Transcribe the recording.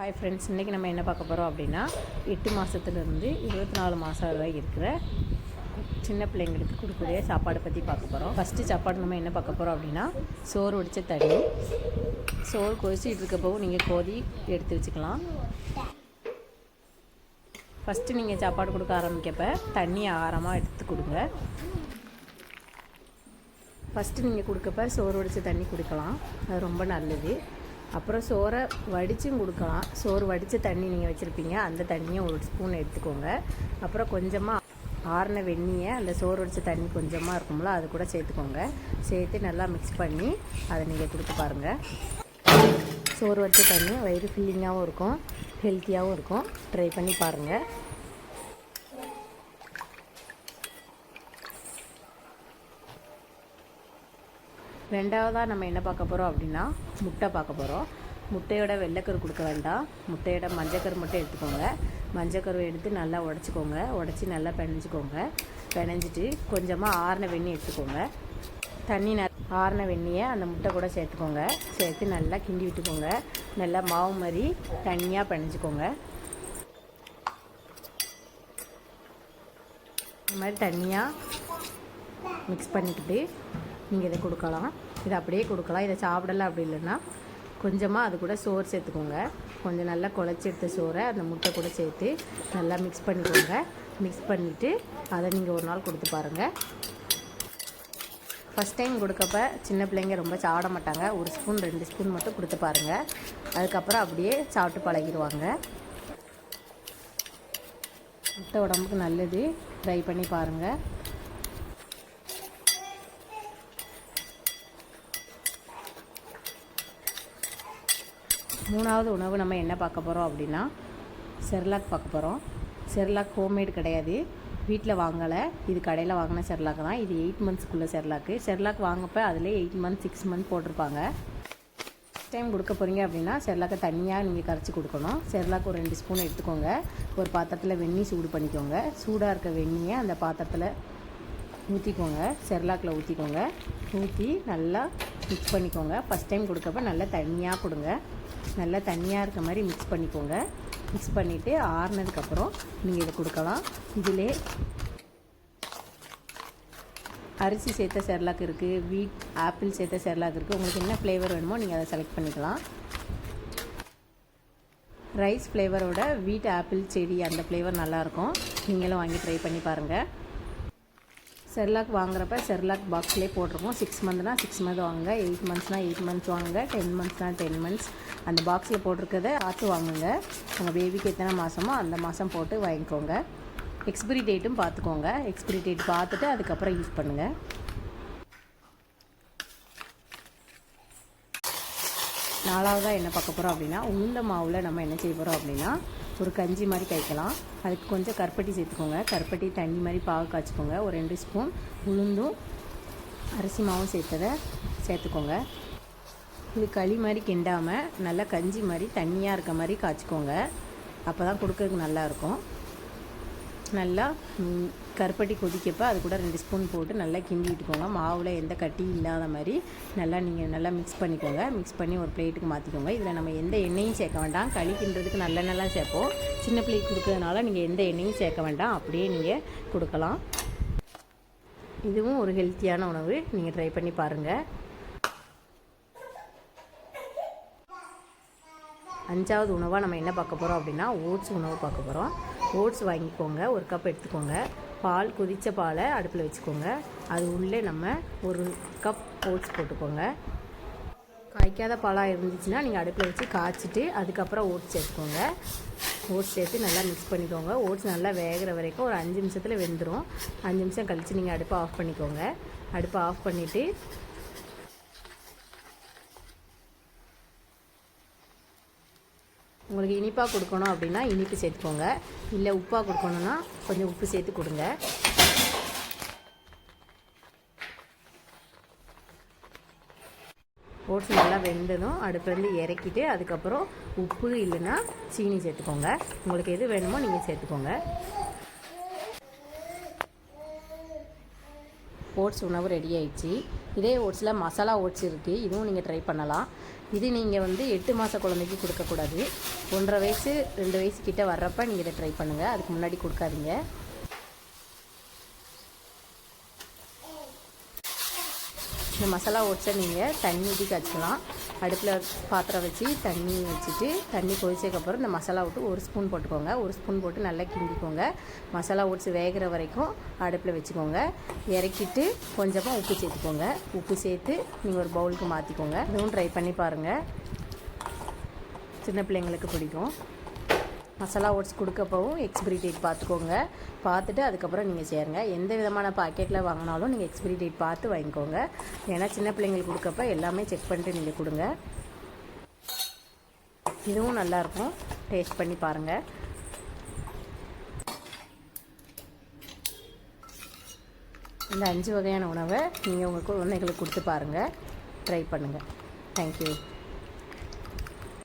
Hi friends இன்றைக்கி நம்ம என்ன பார்க்க போகிறோம் அப்படின்னா எட்டு மாதத்துலேருந்து இருபத்தி நாலு மாதம் வரை இருக்கிற சின்ன பிள்ளைங்களுக்கு கொடுக்கக்கூடிய சாப்பாடு பற்றி பார்க்க போகிறோம் ஃபஸ்ட்டு சாப்பாடு நம்ம என்ன பார்க்க போகிறோம் அப்படின்னா சோறு வடித்த தண்ணி. சோறு கொதிச்சிட்டு இருக்கப்போ நீங்கள் கோதி எடுத்து வச்சுக்கலாம். ஃபஸ்ட்டு நீங்கள் சாப்பாடு கொடுக்க ஆரம்பிக்கப்ப தண்ணி ஆரமாக எடுத்து கொடுங்க. ஃபஸ்ட்டு நீங்கள் கொடுக்கப்ப சோறு வடித்த தண்ணி கொடுக்கலாம். அது ரொம்ப நல்லது. அப்புறம் சோறை வடித்தும் கொடுக்கலாம். சோறு வடித்த தண்ணி நீங்கள் வச்சுருப்பீங்க. அந்த தண்ணியை ஒரு ஸ்பூன் எடுத்துக்கோங்க. அப்புறம் கொஞ்சமாக ஆறின வெந்நியை அந்த சோறு வடித்த தண்ணி கொஞ்சமாக இருக்கும்ல அது கூட சேர்த்துக்கோங்க. சேர்த்து நல்லா மிக்ஸ் பண்ணி அதை நீங்கள் கொடுத்து பாருங்கள் சோறு வடித்த தண்ணி வயிறு ஃபில்லிங்காகவும் இருக்கும் ஹெல்த்தியாகவும் இருக்கும். ட்ரை பண்ணி பாருங்கள் ரெண்டாவதாக நம்ம என்ன பார்க்க போகிறோம் அப்படின்னா முட்டை பார்க்க போகிறோம் முட்டையோட வெள்ளைக்கரு கொடுக்க வேண்டாம். முட்டையோட மஞ்சக்கரு மட்டும் எடுத்துக்கோங்க. மஞ்சக்கரு எடுத்து நல்லா உடச்சிக்கோங்க. உடச்சி நல்லா பிணைஞ்சிக்கோங்க. பிணைஞ்சிட்டு கொஞ்சமாக ஆறின வெண்ணி எடுத்துக்கோங்க. தண்ணி ந ஆறின வெண்ணியை அந்த முட்டை கூட சேர்த்துக்கோங்க. சேர்த்து நல்லா கிண்டி விட்டுக்கோங்க. நல்லா மாவு மாதிரி தனியாக பிணைஞ்சிக்கோங்க. இந்த மாதிரி தனியாக மிக்ஸ் பண்ணிக்கிட்டு நீங்கள் இதை கொடுக்கலாம். இதை அப்படியே கொடுக்கலாம். இதை சாப்பிடல அப்படி இல்லைன்னா கொஞ்சமாக அது கூட சோறு சேர்த்துக்கோங்க. கொஞ்சம் நல்லா குழச்சி எடுத்த சோறை அந்த முட்டை கூட சேர்த்து நல்லா மிக்ஸ் பண்ணிக்கோங்க. மிக்ஸ் பண்ணிவிட்டு அதை நீங்கள் ஒரு நாள் கொடுத்து பாருங்கள் ஃபஸ்ட் டைம் கொடுக்கப்ப சின்ன பிள்ளைங்க ரொம்ப சாப்பிட மாட்டாங்க. ஒரு ஸ்பூன் ரெண்டு ஸ்பூன் மட்டும் கொடுத்து பாருங்கள் அதுக்கப்புறம் அப்படியே சாப்பிட்டு பழகிடுவாங்க. முட்டை உடம்புக்கு நல்லது. ட்ரை பண்ணி பாருங்கள் மூணாவது உணவு நம்ம என்ன பார்க்க போகிறோம் அப்படின்னா செர்லாக் பார்க்க போகிறோம் செர்லாக் ஹோம்மேட் கிடையாது. வீட்டில் வாங்கலை. இது கடையில் வாங்கின செர்லாக் தான். இது எயிட் மந்த்ஸ்க்குள்ளே செர்லாக்கு. செர்லாக் வாங்கப்போ அதில் எயிட் மந்த் சிக்ஸ் மந்த் போட்டிருப்பாங்க. டைம் கொடுக்க போகிறீங்க அப்படின்னா செர்லாக்கை தனியாக நீங்கள் கரைச்சி கொடுக்கணும். செர்லாக் ஒரு ரெண்டு ஸ்பூன் எடுத்துக்கோங்க. ஒரு பாத்திரத்தில் வெந்நி சூடு பண்ணிக்கோங்க. சூடாக இருக்க வெந்நியை அந்த பாத்திரத்தில் ஊற்றிக்கோங்க செர்லாக்கில் ஊற்றிக்கோங்க ஊற்றி நல்லா மிக்ஸ் பண்ணிக்கோங்க. ஃபஸ்ட் டைம் கொடுக்கப்ப நல்லா தண்ணியாக கொடுங்க. நல்லா தண்ணியாக இருக்க மாதிரி மிக்ஸ் பண்ணிக்கோங்க. மிக்ஸ் பண்ணிவிட்டு ஆறுனதுக்கப்புறம் நீங்கள் இதை கொடுக்கலாம். இதிலே அரிசி சேர்த்த செர்லாக் இருக்குது வீட் ஆப்பிள் சேர்த்த செர்லாக் இருக்குது உங்களுக்கு என்ன ஃப்ளேவர் வேணுமோ நீங்கள் அதை செலக்ட் பண்ணிக்கலாம். ரைஸ் ஃப்ளேவரோட வீட் ஆப்பிள் செடி அந்த ஃப்ளேவர் நல்லாயிருக்கும் நீங்களும் வாங்கி ட்ரை பண்ணி பாருங்கள் செர்லாக் வாங்குறப்ப செர்லாக் பாக்ஸ்லேயே போட்டிருக்கோம். சிக்ஸ் மந்த்னா சிக்ஸ் மந்த் வாங்குங்க. எயிட் மந்த்ஸ்னால் எயிட் மந்த்ஸ் வாங்குங்க. டென் மந்த்ஸ்னால் டென் மந்த்ஸ் அந்த பாக்ஸில் போட்டிருக்கதை பார்த்து வாங்குங்க. உங்கள் பேபிக்கு எத்தனை மாதமோ அந்த மாதம் போட்டு வாங்கிக்கோங்க. எக்ஸ்பிரி டேட்டும் பார்த்துக்கோங்க எக்ஸ்பிரி டேட் பார்த்துட்டு அதுக்கப்புறம் யூஸ் பண்ணுங்கள் நாலாவதாக என்ன பார்க்க போகிறோம் அப்படின்னா உளுந்த மாவில் நம்ம என்ன செய்ய போகிறோம் அப்படின்னா ஒரு கஞ்சி மாதிரி கைக்கலாம் அதுக்கு கொஞ்சம் கருப்பட்டி சேர்த்துக்கோங்க. கருப்பட்டி தண்ணி மாதிரி பாகு காய்ச்சிக்கோங்க. ஒரு ரெண்டு ஸ்பூன் உளுந்தும் அரிசி மாவும் சேர்த்ததை சேர்த்துக்கோங்க. இது களி மாதிரி கிண்டாமல் நல்லா கஞ்சி மாதிரி தண்ணியாக இருக்க மாதிரி காய்ச்சிக்கோங்க. அப்போ தான் கொடுக்கறதுக்கு நல்லாயிருக்கும் நல்லா கருப்பட்டி கொதிக்கப்போ அது கூட ரெண்டு ஸ்பூன் போட்டு நல்லா கிண்டி விட்டுக்கோங்க மாவில் எந்த கட்டியும் இல்லாத மாதிரி நல்லா நீங்கள் நல்லா மிக்ஸ் பண்ணிக்கோங்க. மிக்ஸ் பண்ணி ஒரு பிளேட்டுக்கு மாற்றிக்கோங்க இதில் நம்ம எந்த எண்ணெயும் சேர்க்க வேண்டாம். களி கிண்டுறதுக்கு நல்லெண்ணெய்லாம் சேர்ப்போம். சின்ன பிள்ளைக்கு கொடுக்கறதுனால நீங்கள் எந்த எண்ணெயும் சேர்க்க வேண்டாம். அப்படியே நீங்கள் கொடுக்கலாம். இதுவும் ஒரு ஹெல்த்தியான உணவு. நீங்கள் ட்ரை பண்ணி பாருங்கள் அஞ்சாவது உணவாக நம்ம என்ன பார்க்க போகிறோம் அப்படின்னா ஓட்ஸ் உணவு பார்க்க போகிறோம் ஓட்ஸ் வாங்கிக்கோங்க. ஒரு கப் எடுத்துக்கோங்க. பால் கொதித்த பாலை அடுப்பில் வச்சுக்கோங்க. அது உள்ளே நம்ம ஒரு கப் ஓட்ஸ் போட்டுக்கோங்க. காய்க்காத பாலாக இருந்துச்சுன்னா நீங்கள் அடுப்பில் வச்சு காய்ச்சிட்டு அதுக்கப்புறம் ஓட்ஸ் சேர்த்துக்கோங்க. ஓட்ஸ் சேர்த்து நல்லா மிக்ஸ் பண்ணிக்கோங்க. ஓட்ஸ் நல்லா வேகிற வரைக்கும் ஒரு அஞ்சு நிமிஷத்தில் வெந்துடும் அஞ்சு நிமிஷம் கழித்து நீங்கள் அடுப்பை ஆஃப் பண்ணிக்கோங்க. அடுப்பை ஆஃப் பண்ணிவிட்டு உங்களுக்கு இனிப்பாக கொடுக்கணும் அப்படின்னா இனிப்பு சேர்த்துக்கோங்க. இல்லை உப்பாக கொடுக்கணுன்னா கொஞ்சம் உப்பு சேர்த்து கொடுங்க. ஓட்ஸ் நல்லா வெந்ததும் அடுப்புலேருந்து இறக்கிட்டு அதுக்கப்புறம் உப்பு இல்லைன்னா சீனி சேர்த்துக்கோங்க. உங்களுக்கு எது வேணுமோ நீங்கள் சேர்த்துக்கோங்க. ஓட்ஸ் உணவு ரெடி ஆயிடுச்சு. இதே ஓட்ஸில் மசாலா ஓட்ஸ் இருக்குது இதுவும் நீங்கள் ட்ரை பண்ணலாம். இது நீங்கள் வந்து எட்டு மாத குழந்தைக்கு கொடுக்கக்கூடாது ஒன்றரை வயசு ரெண்டு வயசு கிட்ட வர்றப்ப நீங்கள் இதை ட்ரை பண்ணுங்கள் அதுக்கு முன்னாடி கொடுக்காதீங்க. இந்த மசாலா ஓட்ஸை நீங்கள் தண்ணி ஊற்றி காய்ச்சிக்கலாம். அடுப்பில் பாத்திரம் வச்சு தண்ணி வச்சுட்டு தண்ணி கொதிச்சதுக்கப்புறம் இந்த மசாலா விட்டு ஒரு ஸ்பூன் போட்டுக்கோங்க. ஒரு ஸ்பூன் போட்டு நல்லா கிண்டிக்கோங்க. மசாலா ஊற்றி வேகிற வரைக்கும் அடுப்பில் வச்சுக்கோங்க. இறக்கிட்டு கொஞ்சமாக உப்பு சேர்த்துக்கோங்க. உப்பு சேர்த்து நீங்கள் ஒரு பவுலுக்கு மாற்றிக்கோங்க இதுவும் ட்ரை பண்ணி பாருங்கள் சின்ன பிள்ளைங்களுக்கு பிடிக்கும். மசாலா ஓட்ஸ் கொடுக்கப்பவும் எக்ஸ்பிரி டேட் பார்த்துக்கோங்க பார்த்துட்டு அதுக்கப்புறம் நீங்கள் சேருங்க. எந்த விதமான பாக்கெட்டில் வாங்கினாலும் நீங்கள் எக்ஸ்பிரி டேட் பார்த்து வாங்கிக்கோங்க. ஏன்னா சின்ன பிள்ளைங்களுக்கு கொடுக்கப்ப எல்லாமே செக் பண்ணிட்டு நீங்கள் கொடுங்க. இதுவும் நல்லாயிருக்கும் டேஸ்ட் பண்ணி பாருங்கள் இந்த அஞ்சு வகையான உணவை நீங்கள் உங்கள் குழந்தைகளுக்கு கொடுத்து பாருங்கள் ட்ரை பண்ணுங்கள் தேங்க்யூ